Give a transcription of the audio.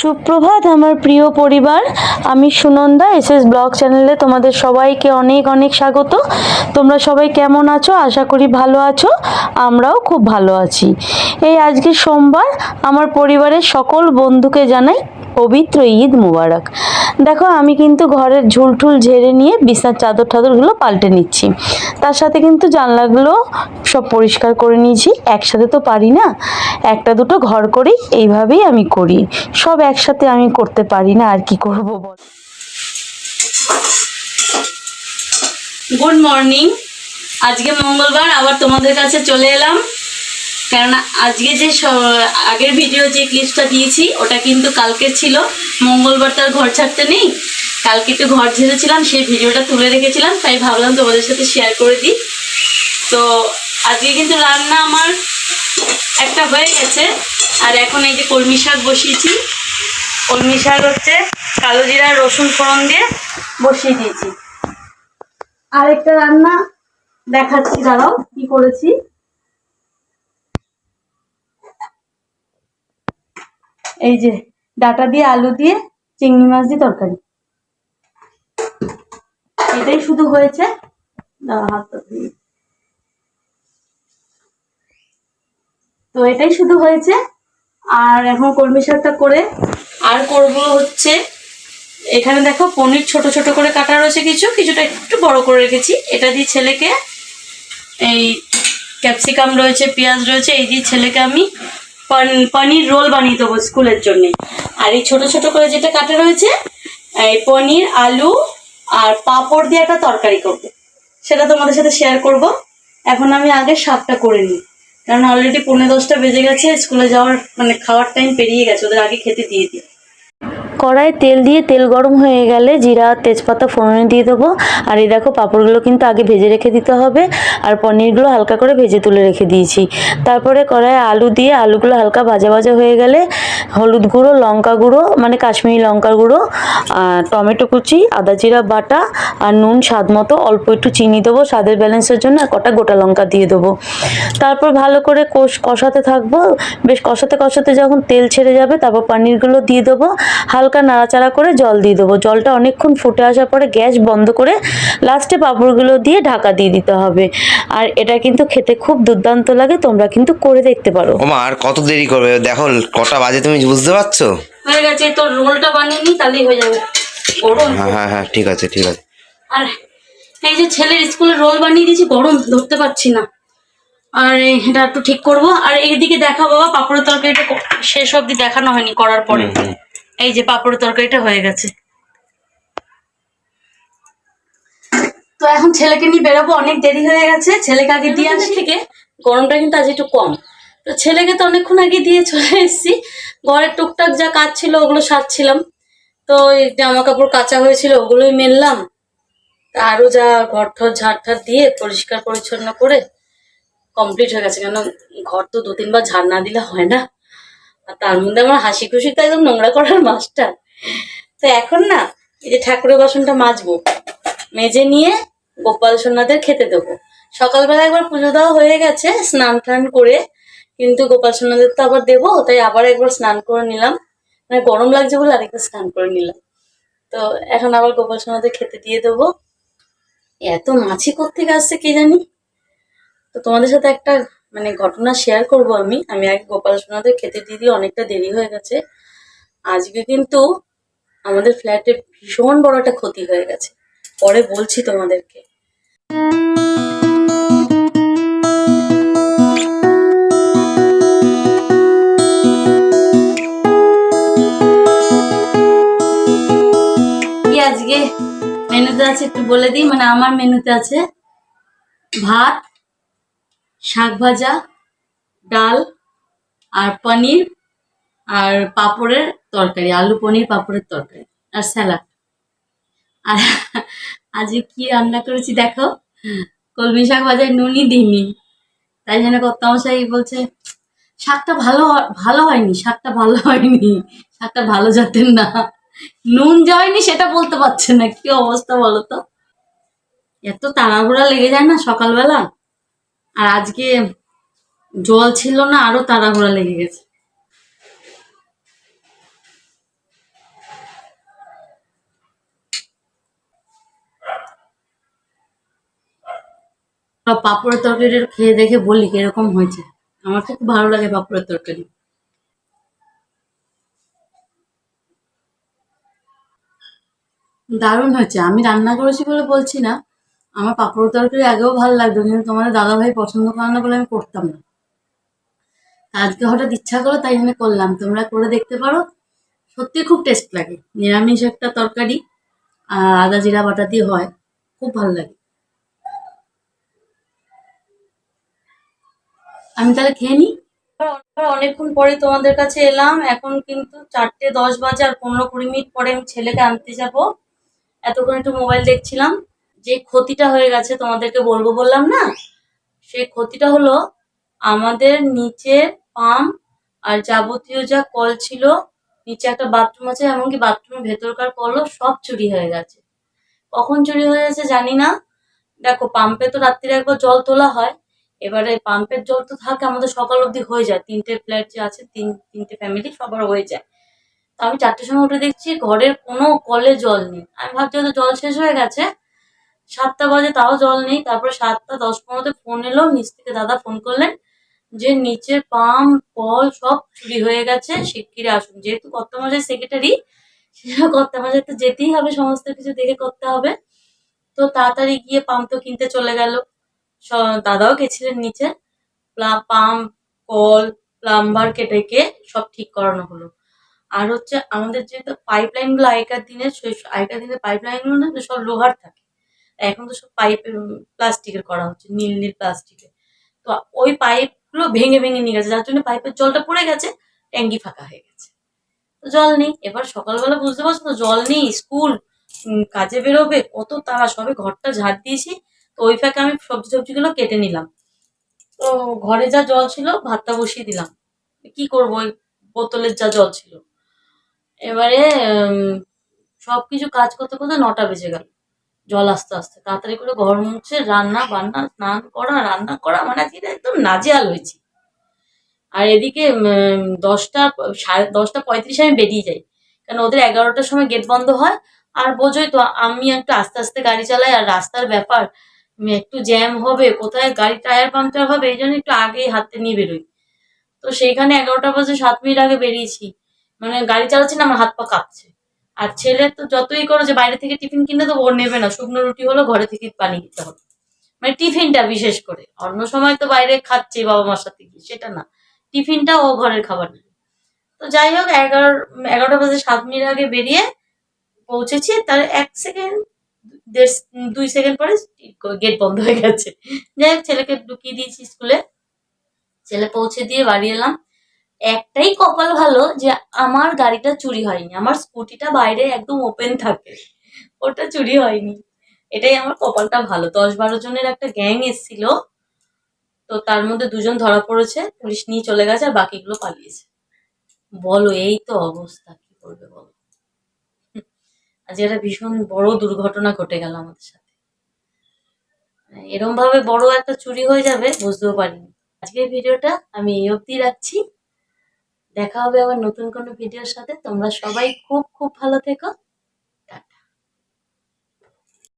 সুপ্রভাত, আমার প্রিয় পরিবার। আমি সুনন্দা এস এস ব্লগ চ্যানেলে তোমাদের সবাইকে অনেক অনেক স্বাগত। তোমরা সবাই কেমন আছো? আশা করি ভালো আছো। আমরাও খুব ভালো আছি। এই আজকে সোমবার, আমার পরিবারের সকল বন্ধুকে জানাই পবিত্র ঈদ মুবারক। দেখো, আমি কিন্তু ঘরের ঝুলঠুল ঝেড়ে নিয়ে বিছনার চাদর টাদরগুলো পাল্টে নিচ্ছি। তার সাথে কিন্তু জানলাগুলো সব পরিষ্কার করে নিয়েছি। একসাথে তো পারি না। একটা দুটো ঘর করি, এইভাবেই আমি করি। সব একসাথে আমি করতে পারি না, আর কি করব বল? গুড মর্নিং আজকে মঙ্গলবার, আবার তোমাদের কাছে চলে এলাম। কেননা আজকে যে আগের ভিডিও যে ক্লিপসটা দিয়েছি, ওটা কিন্তু কালকে ছিল। মঙ্গলবার তার ঘর ছাড়তে নেই। কালকে একটু ঘর ঝেড়েছিলাম, সেই ভিডিওটা তুলে রেখেছিলাম, তাই ভাবলাম তোমাদের সাথে শেয়ার করে দিই। তো আজকে কিন্তু রান্না আমার একটা হয়ে গেছে। আর এখন এই যে কলমি শাক বসিয়েছি, কলমি শাক হচ্ছে কালো জিরা রসুন ফোড়ন দিয়ে বসিয়ে দিয়েছি। আরেকটা রান্না দেখাচ্ছি, দাঁড়াও, কি করেছি? এই যে ডাটা দিয়ে আলু দিয়ে চিংড়ি মাছ দিয়ে তরকারি। এটাই শুধু হয়েছে। তো এটাই শুধু হয়েছে। আর এখন কলমি শাকটা করে আর করব হচ্ছে, এখানে দেখো পনির ছোট ছোট করে কাটা রয়েছে কিছু, কিছুটা একটু বড় করে রেখেছি। এটা দিয়ে ছেলেকে এই ক্যাপসিকাম রয়েছে, পেঁয়াজ রয়েছে, এই দিয়ে ছেলেকে আমি পনির রোল বানিয়ে দেবো স্কুলের জন্য। আর এই ছোট ছোট করে যেটা কাটা রয়েছে, এই পনির, আলু আর পাঁপড় দিয়ে একটা তরকারি করব। সেটা তোমাদের সাথে শেয়ার করব। এখন আমি আগে সাতটা করে নিই। কারণ অলরেডি পনেরো দশটা বেজে গেছে, স্কুলে যাওয়ার মানে খাওয়ার টাইম পেরিয়ে গেছে, ওদের আগে খেতে দিয়ে দিই। কড়াই তেল দিয়ে তেল গরম হয়ে গেলে জিরা, তেজপাতা, ফোড়নে দিয়ে দেবো। আর এই দেখো পাঁপড়গুলো কিন্তু আগে ভেজে রেখে দিতে হবে। আর পনিরগুলো হালকা করে ভেজে তুলে রেখে দিয়েছি। তারপরে কড়াইয়ে আলু দিয়ে আলুগুলো হালকা ভাজা ভাজা হয়ে গেলে হলুদ গুঁড়ো, লঙ্কা গুঁড়ো মানে কাশ্মীরি লঙ্কা গুঁড়ো টমেটো কুচি, আদা জিরা বাটা আর নুন স্বাদ মতো অল্প একটু চিনি দেবো। স্বাদের ব্যালেন্সের জন্য আর কটা গোটা লঙ্কা দিয়ে দেবো। তারপর ভালো করে কষ কষাতে থাকব। বেশ কষাতে কষাতে যখন তেল ছেড়ে যাবে, তারপর পনিরগুলো দিয়ে দেবো। হালকা নাড়াচাড়া করে জল দিয়ে দেবো। জলটা অনেকক্ষণ ফুটে আসার পরে গ্যাস বন্ধ করে লাস্টে পাঁপড়গুলো দিয়ে ঢাকা দিয়ে দিতে হবে। আর এটা কিন্তু খেতে খুব দুর্দান্ত লাগে, তোমরা কিন্তু করে দেখতে পারো। আর কত দেরি করবে? দেখো, কটা বাজে তুমি বুঝতে পারছ? হয়ে গেছে তোর রোলটা বানিয়ে নি তাহলেই হয়ে যাবে। গরম। হ্যাঁ হ্যাঁ হ্যাঁ ঠিক আছে ঠিক আছে। আর এই যে ছেলের স্কুলে রোল বানিয়ে দিয়েছি গরম ধরতে পারছি না। আর এটা একটু ঠিক করব। আর এইদিকে দেখা বাবা পাপড়ের তরকারিটা শেষ অবধি দেখানো হয়নি করার পরে। এই যে পাপড়ের তরকারিটা হয়ে গেছে। তো এখন ছেলেকে নিয়ে বেরোবো অনেক দেরি হয়ে গেছে। ছেলেকে আগে দিয়ে আসি। থেকে গরমটা কিন্তু আজ একটু কম। তো ছেলেকে তো অনেকক্ষণ আগে দিয়ে চলে এসেছি। ঘরের টুকটাক যা কাজ ছিল ওগুলো সারছিলাম। তো এই জামা কাপড় কাঁচা হয়েছিল ওগুলোই মেললাম। তা আরও যা ঘর ঠর ঝাড় ঠাড় দিয়ে পরিষ্কার পরিচ্ছন্ন করে কমপ্লিট হয়ে গেছে। কেন ঘর তো দু তিনবার ঝাড় না দিলে হয় না। আর তার মধ্যে আমার হাসি খুশি তো একদম নোংরা করার মাস্টার। তো এখন না, এই যে ঠাকুরের বাসনটা মাজবো, মেজে নিয়ে গোপাল সোনাদের খেতে দেবো। সকালবেলা একবার পুজো দেওয়া হয়ে গেছে, স্নান টান করে কিন্তু গোপাল সোনাদের তো আবার দেবো, তাই আবার একবার স্নান করে নিলাম। মানে গরম লাগছে বলে আরেকবার স্নান করে নিলাম। তো এখন আবার গোপাল সোনাদের খেতে দিয়ে দেবো। এত মাছি কোথেকে আসছে কে জানি? তো তোমাদের সাথে একটা মানে ঘটনা শেয়ার করব আমি। আমি আগে গোপাল সোনাদের খেতে দিয়ে দিয়ে অনেকটা দেরি হয়ে গেছে। আজকে কিন্তু আমাদের ফ্ল্যাটে ভীষণ বড় একটা ক্ষতি হয়ে গেছে। পরে বলছি তোমাদেরকে। মেনুতে আছে একটু বলে দিই মানে আমার মেনুতে আছে ভাত, শাক ভাজা, ডাল, আর পনির, আর পাঁপড়ের তরকারি, আলু পনির, পাঁপড়ের তরকারি, আর স্যালাড। আর আজকে কি রান্না করেছি দেখো? কলমি শাক ভাজায় নুনই দিইনি তাই জন্য কর্তামশাই বলছে, শাকটা ভালো ভালো হয়নি, শাকটা ভালো হয়নি, শাকটা ভালো জাতের না। নুন যায়নি সেটা বলতে পারছে না। কি অবস্থা বলো তো? এত তাড়াহুড়া লেগে যায় না সকালবেলা? আর আজকে জল ছিল না, আরও তাড়াহুড়া লেগে গেছে। পাপড়ের তরকারি খেয়ে দেখে বলি কীরকম হয়েছে। আমার খুব ভালো লাগে পাপড়ের তরকারি। দারুণ হয়েছে। আমি রান্না করেছি বলে বলছি না। আমার পাঁপড় তরকারি আগেও ভালো লাগতো, কিন্তু তোমাদের দাদাভাই পছন্দ করে না বলে আমি করতাম না। আজকে হঠাৎ ইচ্ছা করো তাই জন্য করলাম। তোমরা করে দেখতে পারো। সত্যি খুব টেস্ট লাগে। নিরামিষ একটা তরকারি আর আদা জিরা বাটা দিয়ে হয়। খুব ভালো লাগে। আমি তাহলে খেয়ে নিই? অনেকক্ষণ পরে তোমাদের কাছে এলাম। এখন কিন্তু চারটে দশ বাজে আর পনেরো কুড়ি মিনিট পরে আমি ছেলেকে আনতে যাব। এতক্ষণ একটু মোবাইল দেখছিলাম, যে ক্ষতিটা হয়ে গেছে তোমাদেরকে বলব বললাম না? সেই ক্ষতিটা হলো আমাদের নিচের পাম্প আর যাবতীয় যা কল ছিল, নিচে একটা বাথরুম আছে, এমনকি বাথরুমের ভেতরকার কলও সব চুরি হয়ে গেছে। কখন চুরি হয়ে গেছে জানি না। দেখো পাম্পে তো রাত্রিরে একবার জল তোলা হয়। এবারে পাম্পের জল তো থাকে, আমাদের সকাল অবধি হয়ে যায়। তিনটে ফ্ল্যাট যে আছে, তিন, তিনটে ফ্যামিলি সবার হয়ে যায়। তো আমি চারটের সময় উঠে দেখছি ঘরের কোনো কলে জল নেই। আমি ভাবছি হয়তো জল শেষ হয়ে গেছে। সাতটা বাজে, তাও জল নেই। তারপরে সাতটা দশ পনেরোতে ফোন এলো নিচ থেকে দাদা ফোন করলেন যে নিচের পাম্প কল সব চুরি হয়ে গেছে, শিগগিরই আসুন। যেহেতু কর্তামশাই সেক্রেটারি সেটা কর্তামশাই তো যেতেই হবে, সমস্ত কিছু দেখে করতে হবে। তো তাড়াতাড়ি গিয়ে পাম্প তো কিনতে চলে গেল। দাদাও গেছিলেন নিচে। পাম্প কল প্লাম্বারকে ডেকে সব ঠিক করানো হলো। আর হচ্ছে আমাদের যেহেতু পাইপ লাইনগুলো আগেকার সেই- আগেকার দিনের পাইপ লাইনগুলো না সব লোহার থাকে। এখন তো সব পাইপ প্লাস্টিকের করা হচ্ছে, নীল নীল প্লাস্টিকের তো ওই পাইপগুলো ভেঙে ভেঙে নিয়ে গেছে। যার জন্য পাইপের জলটা পড়ে গেছে, ট্যাঙ্কি ফাঁকা হয়ে গেছে। তো জল নেই। এবার সকালবেলা বুঝতে পারছ তো, জল নেই স্কুল কাজে বেরোবে, কত তারা সবে ঘরটা ঝাড় দিয়েছি, তো ওই ফাঁকে আমি সবজি টবজিগুলো কেটে নিলাম। তো ঘরে যা জল ছিল, ভাতটা বসিয়ে দিলাম। কি করব? ওই বোতলের যা জল ছিল। এবারে সব কিছু কাজ করতে করতে নটা বেজে গেল। জল আসতে আসতে, তাড়াতাড়ি করে ঘর মুছে, রান্না, বান্না, স্নান করা, রান্না করা মানে আজকে একদম নাজেহাল হয়েছি। আর এদিকে দশটা, সাড়ে দশটা পঁয়ত্রিশে আমি বেরিয়ে যাই। কারণ ওদের এগারোটার সময় গেট বন্ধ হয়। আর বোঝোই তো, আমি একটু আস্তে আস্তে গাড়ি চালাই, আর রাস্তার ব্যাপার একটু জ্যাম হবে, কোথায় গাড়ি টায়ার পাংচার হবে, এই জন্য একটু আগেই হাতে নিয়ে বেরোই। তো সেইখানে এগারোটা বাজে সাত মিনিট আগে বেরিয়েছি। মানে গাড়ি চালাচ্ছি না, আমার হাত পা কাঁপছে। আর ছেলে তো যতই করো যে বাইরে থেকে টিফিন কিনে তো ওর নেবে না। শুকনো রুটি হলো ঘরে থেকে বানিয়ে দিতে হবে। মানে টিফিনটা বিশেষ করে। অন্য সময় তো বাইরে খাচ্ছে বাবা মার সাথে গিয়ে, সেটা না। টিফিনটা ও ঘরের খাবার নেবে। তো যাই হোক, এগারো এগারোটা বাজে সাত মিনিট আগে বেরিয়ে পৌঁছেছি। তার এক সেকেন্ড, দেড় দুই সেকেন্ড পরে গেট বন্ধ হয়ে গেছে। যাই হোক, ছেলেকে ঢুকিয়ে দিয়েছি স্কুলে। ছেলে পৌঁছে দিয়ে বাড়ি এলাম। একটাই কপাল ভালো যে আমার গাড়িটা চুরি হয়নি, আমার স্কুটিটা বাইরে একদম ওপেন থাকে, ওটা চুরি হয়নি। এটাই আমার কপালটা ভালো। দশ বারো জনের একটা গ্যাং এসেছিল, তো তার মধ্যে দুজন ধরা পড়েছে, পুলিশ নিয়ে চলে গেছে আর বাকিগুলো পালিয়েছে। বলো, এই তো অবস্থা, কি করবে বলো? আজ একটা ভীষণ বড় দুর্ঘটনা ঘটে গেল আমাদের সাথে। এরম ভাবে বড় একটা চুরি হয়ে যাবে, বুঝতেও পারিনি। আজকের ভিডিওটা আমি এই অবধি রাখছি। দেখা হবে আবার নতুন কোনো ভিডিওর সাথে। তোমরা সবাই খুব খুব ভালো থেকো।